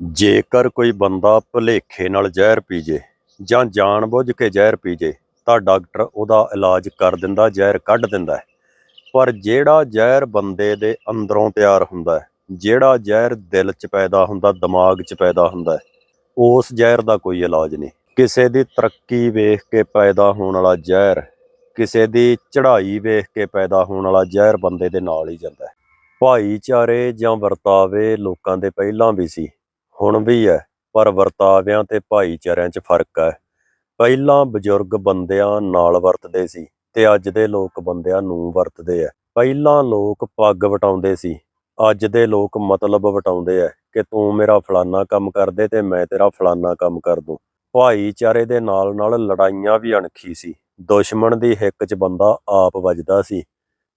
ਜੇਕਰ ਕੋਈ ਬੰਦਾ ਭੁਲੇਖੇ ਨਾਲ ਜ਼ਹਿਰ ਪੀ ਜੇ ਜਾਂ ਜਾਣਬੁੱਝ ਕੇ ਜ਼ਹਿਰ ਪੀ ਜੇ, ਤਾਂ ਡਾਕਟਰ ਉਹਦਾ ਇਲਾਜ ਕਰ ਦਿੰਦਾ, ਜ਼ਹਿਰ ਕੱਢ ਦਿੰਦਾ ਪਰ ਜਿਹੜਾ ਜ਼ਹਿਰ ਬੰਦੇ ਦੇ ਅੰਦਰੋਂ ਤਿਆਰ ਹੁੰਦਾ ਜਿਹੜਾ ਜ਼ਹਿਰ ਦਿਲ 'ਚ ਪੈਦਾ ਹੁੰਦਾ, ਦਿਮਾਗ 'ਚ ਪੈਦਾ ਹੁੰਦਾ ਉਸ ਜ਼ਹਿਰ ਦਾ ਕੋਈ ਇਲਾਜ ਨਹੀਂ। ਕਿਸੇ ਦੀ ਤਰੱਕੀ ਵੇਖ ਕੇ ਪੈਦਾ ਹੋਣ ਵਾਲਾ ਜ਼ਹਿਰ, ਕਿਸੇ ਦੀ ਚੜ੍ਹਾਈ ਵੇਖ ਕੇ ਪੈਦਾ ਹੋਣ ਵਾਲਾ ਜ਼ਹਿਰ ਬੰਦੇ ਦੇ ਨਾਲ ਹੀ ਜਾਂਦਾ ਭਾਈਚਾਰੇ ਜਾਂ ਵਰਤਾਵੇ ਲੋਕਾਂ ਦੇ ਪਹਿਲਾਂ ਵੀ ਸੀ। ਹੁਣ ਵੀ ਹੈ ਪਰ ਵਰਤਾਵਿਆਂ ਤੇ ਭਾਈਚਾਰਿਆਂ 'ਚ ਫ਼ਰਕ ਹੈ ਪਹਿਲਾਂ ਬਜ਼ੁਰਗ ਬੰਦਿਆਂ ਨਾਲ ਵਰਤਦੇ ਸੀ ਤੇ ਅੱਜ ਦੇ ਲੋਕ ਬੰਦਿਆਂ ਨੂੰ ਵਰਤਦੇ ਆ ਪਹਿਲਾਂ ਲੋਕ ਪੱਗ ਵਟਾਉਂਦੇ ਸੀ, ਅੱਜ ਦੇ ਲੋਕ ਮਤਲਬ ਵਟਾਉਂਦੇ ਆ ਕਿ ਤੂੰ ਮੇਰਾ ਫਲਾਨਾ ਕੰਮ ਕਰ ਦੇ ਤੇ ਮੈਂ ਤੇਰਾ ਫਲਾਨਾ ਕੰਮ ਕਰ ਦੂੰ। ਭਾਈਚਾਰੇ ਦੇ ਨਾਲ ਨਾਲ ਲੜਾਈਆਂ ਵੀ ਅਣਖੀ ਸੀ, ਦੁਸ਼ਮਣ ਦੀ ਹਿੱਕ 'ਚ ਬੰਦਾ ਆਪ ਵੱਜਦਾ ਸੀ।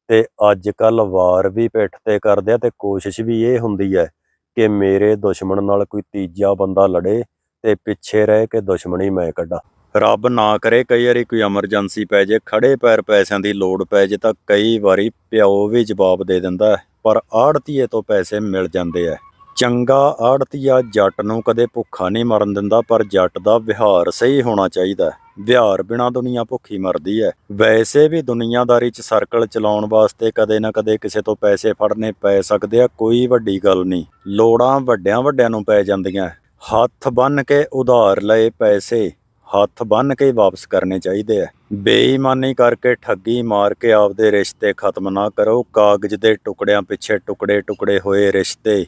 ਤੇ ਅੱਜ ਕੱਲ ਵਾਰ ਵੀ ਪਿੱਠ ਤੇ ਕਰਦੇ ਆ ਤੇ ਕੋਸ਼ਿਸ਼ ਵੀ ਇਹ ਹੁੰਦੀ ਹੈ ਕਿ ਮੇਰੇ ਦੁਸ਼ਮਣ ਨਾਲ ਕੋਈ ਤੀਜਾ ਬੰਦਾ ਲੜੇ ਤੇ ਪਿੱਛੇ ਰਹਿ ਕੇ ਦੁਸ਼ਮਣੀ ਮੈਂ ਕੱਢਾਂ। ਰੱਬ ਨਾ ਕਰੇ ਕਈ ਵਾਰੀ ਕੋਈ ਐਮਰਜੈਂਸੀ ਪੈ ਜੇ ਖੜੇ ਪੈਰ ਪੈਸਿਆਂ ਦੀ ਲੋੜ ਪੈ ਜੇ ਤਾਂ ਕਈ ਵਾਰੀ ਪਿਓ ਵੀ ਜਵਾਬ ਦੇ ਦਿੰਦਾ ਹੈ, ਪਰ ਆੜਤੀਏ ਤੋਂ ਪੈਸੇ ਮਿਲ ਜਾਂਦੇ ਆ। ਚੰਗਾ ਆੜਤੀਆ ਜੱਟ ਨੂੰ ਕਦੇ ਭੁੱਖਾ ਨਹੀਂ ਮਰਨ ਦਿੰਦਾ ਪਰ ਜੱਟ ਦਾ ਵਿਹਾਰ ਸਹੀ ਹੋਣਾ ਚਾਹੀਦਾ ਵਿਹਾਰ ਬਿਨਾ ਦੁਨੀਆ ਭੁੱਖੀ ਮਰਦੀ ਹੈ ਵੈਸੇ ਵੀ ਦੁਨੀਆਦਾਰੀ 'ਚ ਸਰਕਲ ਚਲਾਉਣ ਵਾਸਤੇ ਕਦੇ ਨਾ ਕਦੇ ਕਿਸੇ ਤੋਂ ਪੈਸੇ ਫੜਨੇ ਪੈ ਸਕਦੇ ਆ, ਕੋਈ ਵੱਡੀ ਗੱਲ ਨਹੀਂ। ਲੋੜਾਂ ਵੱਡਿਆਂ ਵੱਡਿਆਂ ਨੂੰ ਪੈ ਜਾਂਦੀਆਂ ਹੱਥ ਬੰਨ ਕੇ ਉਧਾਰ ਲਏ ਪੈਸੇ, ਹੱਥ ਬੰਨ ਕੇ ਵਾਪਸ ਕਰਨੇ ਚਾਹੀਦੇ ਆ ਬੇਈਮਾਨੀ ਕਰਕੇ ਠੱਗੀ ਮਾਰ ਕੇ ਆਪਦੇ ਰਿਸ਼ਤੇ ਖਤਮ ਨਾ ਕਰੋ, ਕਾਗਜ਼ ਦੇ ਟੁਕੜਿਆਂ ਪਿੱਛੇ ਟੁਕੜੇ ਟੁਕੜੇ ਹੋਏ ਰਿਸ਼ਤੇ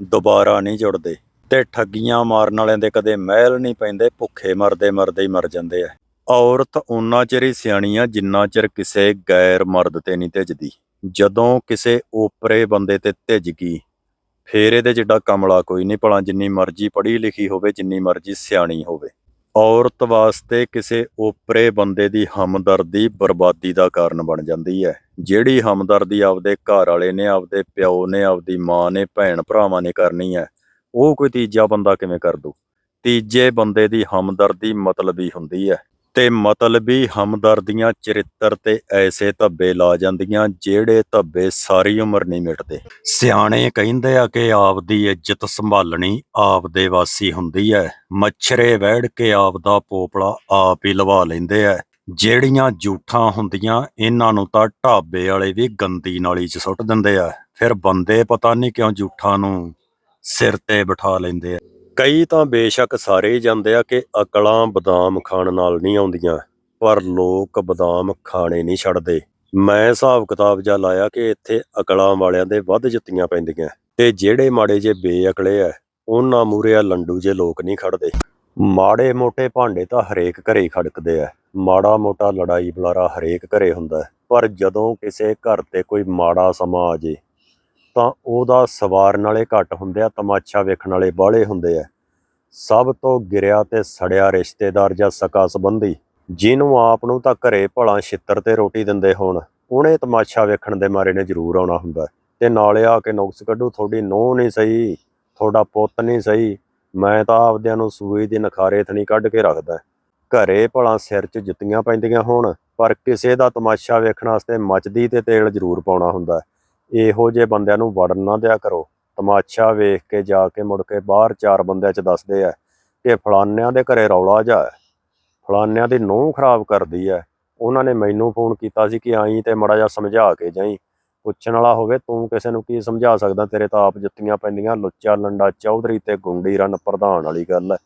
ਦੁਬਾਰਾ ਨਹੀਂ ਜੁੜਦੇ। ਤੇ ਠੱਗੀਆਂ ਮਾਰਨ ਵਾਲਿਆਂ ਦੇ ਕਦੇ ਮਹਿਲ ਨਹੀਂ ਪੈਂਦੇ, ਭੁੱਖੇ ਮਰਦੇ ਮਰਦੇ ਹੀ ਮਰ ਜਾਂਦੇ ਆ। ਔਰਤ ਉਨਾ ਚਿਰ ਹੀ ਸਿਆਣੀ ਆ ਜਿੰਨਾ ਚਿਰ ਕਿਸੇ ਗੈਰ ਮਰਦ ਤੇ ਨਹੀਂ ਧਿਜਦੀ। ਜਦੋਂ ਕਿਸੇ ਓਪਰੇ ਬੰਦੇ ਤੇ ਧਿੱਜ ਗਈ, ਫੇਰ ਇਹਦੇ ਜਿੱਡਾ ਕਮਲਾ ਕੋਈ ਨਹੀਂ, ਭਲਾ ਜਿੰਨੀ ਮਰਜ਼ੀ ਪੜ੍ਹੀ ਲਿਖੀ ਹੋਵੇ, ਜਿੰਨੀ ਮਰਜ਼ੀ ਸਿਆਣੀ ਹੋਵੇ। ਔਰਤ ਵਾਸਤੇ ਕਿਸੇ ਓਪਰੇ ਬੰਦੇ ਦੀ ਹਮਦਰਦੀ ਬਰਬਾਦੀ ਦਾ ਕਾਰਨ ਬਣ ਜਾਂਦੀ ਹੈ। ਜਿਹੜੀ ਹਮਦਰਦੀ ਆਪਦੇ ਘਰ ਵਾਲੇ ਨੇ, ਆਪਦੇ ਪਿਓ ਨੇ, ਆਪਦੀ ਮਾਂ ਨੇ, ਭੈਣ ਭਰਾਵਾਂ ਨੇ ਕਰਨੀ ਹੈ ਉਹ ਕੋਈ ਤੀਜਾ ਬੰਦਾ ਕਿਵੇਂ ਕਰ ਦੂ ਤੀਜੇ ਬੰਦੇ ਦੀ ਹਮਦਰਦੀ ਮਤਲਬੀ ਹੁੰਦੀ ਹੈ ਤੇ ਮਤਲਬੀ ਹਮਦਰਦੀਆਂ ਚਰਿੱਤਰ ਤੇ ਐਸੇ ਧੱਬੇ ਲਾ ਜਾਂਦੀਆਂ ਜਿਹੜੇ ਧੱਬੇ ਸਾਰੀ ਉਮਰ ਨਹੀਂ ਮਿਟਦੇ। ਸਿਆਣੇ ਕਹਿੰਦੇ ਆ ਕਿ ਆਪਦੀ ਇੱਜ਼ਤ ਸੰਭਾਲਣੀ ਆਪਦੇ ਵਾਸੀ ਹੁੰਦੀ ਹੈ ਮੱਛਰੇ ਵਹਿੜ ਕੇ ਆਪਦਾ ਪੋਪਲਾ ਆਪ ਹੀ ਲਵਾ ਲੈਂਦੇ ਆ ਜਿਹੜੀਆਂ ਝੂਠਾਂ ਹੁੰਦੀਆਂ, ਇਹਨਾਂ ਨੂੰ ਤਾਂ ਢਾਬੇ ਵਾਲੇ ਵੀ ਗੰਦੀ ਨਾਲੀ 'ਚ ਸੁੱਟ ਦਿੰਦੇ ਆ। ਫਿਰ ਬੰਦੇ ਪਤਾ ਨਹੀਂ ਕਿਉਂ ਝੂਠਾਂ ਨੂੰ ਸਿਰ ਤੇ ਬਿਠਾ ਲੈਂਦੇ ਆ। ਕਈ ਤਾਂ ਬੇਸ਼ੱਕ ਸਾਰੇ ਹੀ ਜਾਂਦੇ ਆ ਕਿ ਅਕਲਾਂ ਬਦਾਮ ਖਾਣ ਨਾਲ ਨਹੀਂ ਆਉਂਦੀਆਂ, ਪਰ ਲੋਕ ਬਦਾਮ ਖਾਣੇ ਨਹੀਂ ਛੱਡਦੇ। ਮੈਂ ਹਿਸਾਬ ਕਿਤਾਬ ਜਾ ਲਾਇਆ ਕਿ ਇੱਥੇ ਅਕਲਾਂ ਵਾਲਿਆਂ ਦੇ ਵੱਧ ਜੁੱਤੀਆਂ ਪੈਂਦੀਆਂ, ਤੇ ਜਿਹੜੇ ਮਾੜੇ ਜੇ ਬੇਅਕਲੇ ਆ, ਉਹਨਾਂ ਮੂਰੇ ਆ ਲੰਡੂ ਜੇ ਲੋਕ ਨਹੀਂ ਖੜਦੇ। ਮਾੜੇ ਮੋਟੇ ਭਾਂਡੇ ਤਾਂ ਹਰੇਕ ਘਰੇ ਖੜਕਦੇ ਆ। ਮਾੜਾ ਮੋਟਾ ਲੜਾਈ ਬੁਲਾਰਾ ਹਰੇਕ ਘਰੇ ਹੁੰਦਾ ਹੈ। ਪਰ ਜਦੋਂ ਕਿਸੇ ਘਰ ਤੇ ਕੋਈ ਮਾੜਾ ਸਮਾਂ ਆ ਜੇ ਤਾਂ ਉਹਦਾ ਸਵਾਰਨ ਵਾਲੇ ਘੱਟ ਹੁੰਦੇ ਆ, ਤਮਾਸ਼ਾ ਵੇਖਣ ਵਾਲੇ ਬਾਹਲੇ ਹੁੰਦੇ ਆ। ਸਭ ਤੋਂ ਗਿਰਿਆ ਤੇ ਸੜਿਆ ਰਿਸ਼ਤੇਦਾਰ ਜਾਂ ਸਕਾ ਸੰਬੰਧੀ, ਜਿਹਨੂੰ ਆਪ ਨੂੰ ਤਾਂ ਘਰੇ ਭਲਾ ਛਿੱਤਰ ਤੇ ਰੋਟੀ ਦਿੰਦੇ ਹੋਣ, ਉਹਨੇ ਤਮਾਸ਼ਾ ਵੇਖਣ ਦੇ ਮਾਰੇ ਨੇ ਜ਼ਰੂਰ ਆਉਣਾ ਹੁੰਦਾ। ਹੈ। ਤੇ ਨਾਲੇ ਆ ਕੇ ਨੁਕਸ ਕੱਢੂ, ਤੁਹਾਡੀ ਨੂੰਹ ਨਹੀਂ ਸਹੀ, ਤੁਹਾਡਾ ਪੁੱਤ ਨਹੀਂ ਸਹੀ, ਮੈਂ ਤਾਂ ਆਪਦਿਆਂ ਨੂੰ ਸੂਈ ਦੀ ਨਖਾਰੇ ਥਣੀ ਕੱਢ ਕੇ ਰੱਖਦਾ। ਘਰੇ ਭਲਾ ਸਿਰ 'ਚ ਜੁੱਤੀਆਂ ਪੈਂਦੀਆਂ ਹੋਣ, ਪਰ ਕਿਸੇ ਦਾ ਤਮਾਸ਼ਾ ਵੇਖਣ ਵਾਸਤੇ ਮੱਚਦੀ ਤੇ ਤੇਲ ਜ਼ਰੂਰ ਪਾਉਣਾ ਹੁੰਦਾ। ਇਹੋ ਜਿਹੇ ਬੰਦਿਆਂ ਨੂੰ ਵੜਨ ਨਾ ਦਿਆ ਕਰੋ। ਤਮਾਸ਼ਾ ਵੇਖ ਕੇ ਜਾ ਕੇ ਮੁੜ ਕੇ ਬਾਹਰ ਚਾਰ ਬੰਦਿਆਂ 'ਚ ਦੱਸਦੇ ਆ ਕਿ ਫਲਾਨਿਆਂ ਦੇ ਘਰੇ ਰੌਲਾ ਜਾ ਫਲਾਨਿਆਂ ਦੀ ਨੂੰਹ ਖਰਾਬ ਕਰਦੀ ਹੈ। ਉਹਨਾਂ ਨੇ ਮੈਨੂੰ ਫੋਨ ਕੀਤਾ ਸੀ ਕਿ ਆਈ ਤੇ ਮੜਾ ਜਾ ਸਮਝਾ ਕੇ ਜਾਈ। ਪੁੱਛਣ ਵਾਲਾ ਹੋਵੇ, ਤੂੰ ਕਿਸੇ ਨੂੰ ਕੀ ਸਮਝਾ ਸਕਦਾ? ਤੇਰੇ ਤਾਂ ਆਪ ਜੁੱਤੀਆਂ ਪੈਂਦੀਆਂ। ਲੁੱਚਾ ਲੰਡਾ ਚੌਧਰੀ ਤੇ ਗੁੰਡੀ ਰਨ ਪ੍ਰਧਾਨ ਵਾਲੀ ਗੱਲ ਹੈ।